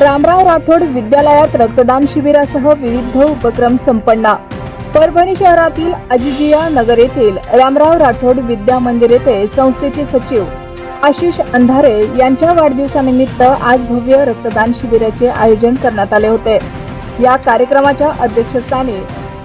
रामराव राठोड विद्यालयात रक्तदान शिबिरासह विविध उपक्रम संपन्न. परभणी शहरातील अजिजिया नगर येथील रामराव राठोड विद्या मंदिर येथे संस्थेचे सचिव आशिष अंधारे यांच्या वाढदिवसानिमित्त आज भव्य रक्तदान शिबिराचे आयोजन करण्यात आले होते. या कार्यक्रमाच्या अध्यक्षस्थानी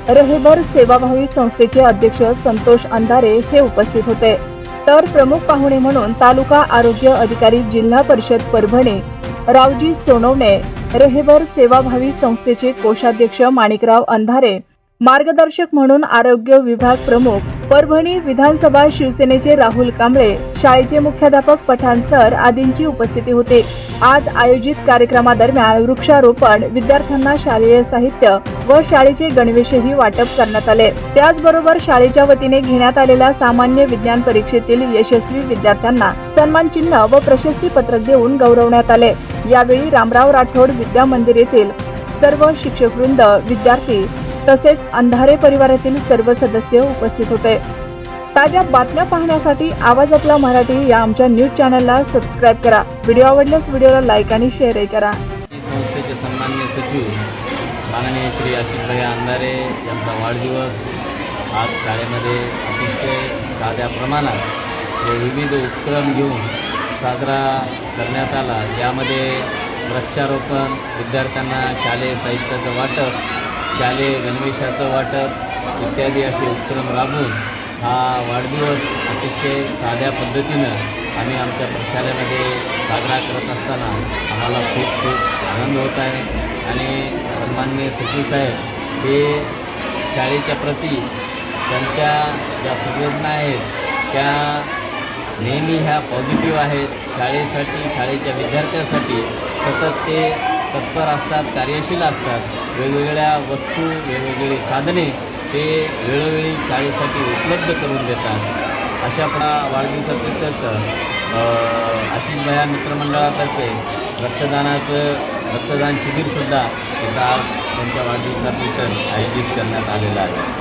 रहेबर सेवाभावी संस्थेचे अध्यक्ष संतोष अंधारे हे उपस्थित होते. तर प्रमुख पाहुणे म्हणून तालुका आरोग्य अधिकारी जिल्हा परिषद परभणी रावजी सोनवणे रहेबर सेवाभावी संस्थेचे कोषाध्यक्ष माणिकराव अंधारे मार्गदर्शक म्हणून आरोग्य विभाग प्रमुख परभणी विधानसभा शिवसेनेचे राहुल कांबळे शाळेचे मुख्याध्यापक पठाण सर आदींची उपस्थिती होती. आज आयोजित कार्यक्रमादरम्यान वृक्षारोपण विद्यार्थ्यांना शालेय साहित्य व शाळेचे गणवेशही वाटप करण्यात आले. त्याचबरोबर शाळेच्या वतीने घेण्यात आलेल्या सामान्य विज्ञान परीक्षेतील यशस्वी विद्यार्थ्यांना सन्मान चिन्ह व प्रशस्ती पत्रक देऊन गौरवण्यात आले. यावेळी रामराव राठोड विद्या मंदिर येथील सर्व शिक्षकवृंद विद्यार्थी तसेच अंधारे परिवारातील सर्व सदस्य उपस्थित होते. ताज्या बातम्या पाहण्यासाठी आवाज आपला मराठी या आमच्या न्यूज चॅनलला सबस्क्राईब करा. व्हिडिओ आवडल्यास व्हिडिओला लाईक आणि शेअरही करा. संस्थेचे सन्माननीय सचिव माननीय श्री आशिषभाई अंधारे यांचा वाढदिवस आज शाळेमध्ये अतिशय साध्या प्रमाणात विविध उपक्रम घेऊन साजरा करण्यात आला. ज्यामध्ये वृक्षारोपण विद्यार्थ्यांना शालेय साहित्याचं वाटप शालेय गणवेशाचं वाटप इत्यादी असे उपक्रम राबवून हा वाढदिवस अतिशय साध्या पद्धतीनं आम्ही आमच्या प्रशालेमध्ये साजरा करत असताना आम्हाला खूप खूप आनंद होत आहे. आणि सन्मान्य सचिव साहेब हे शाळेच्या प्रती त्यांच्या ज्या संवेदना आहेत त्या नेहमी ह्या पॉझिटिव्ह आहेत. शाळेसाठी शाळेच्या विद्यार्थ्यांसाठी सतत ते तत्पर असतात कार्यशील असतात. वेगवेगळ्या वस्तू वेगवेगळी साधने ते वेळोवेळी शाळेसाठी उपलब्ध करून देतात. अशा प्रा वाढदिवसाप्रित्यर्थ आशिष भया मित्रमंडळातर्फे रक्तदानाचं रक्तदान शिबिरसुद्धा सुद्धा आज त्यांच्या वाढदिवसाप्रित्यर्थ आयोजित करण्यात आलेलं आहे.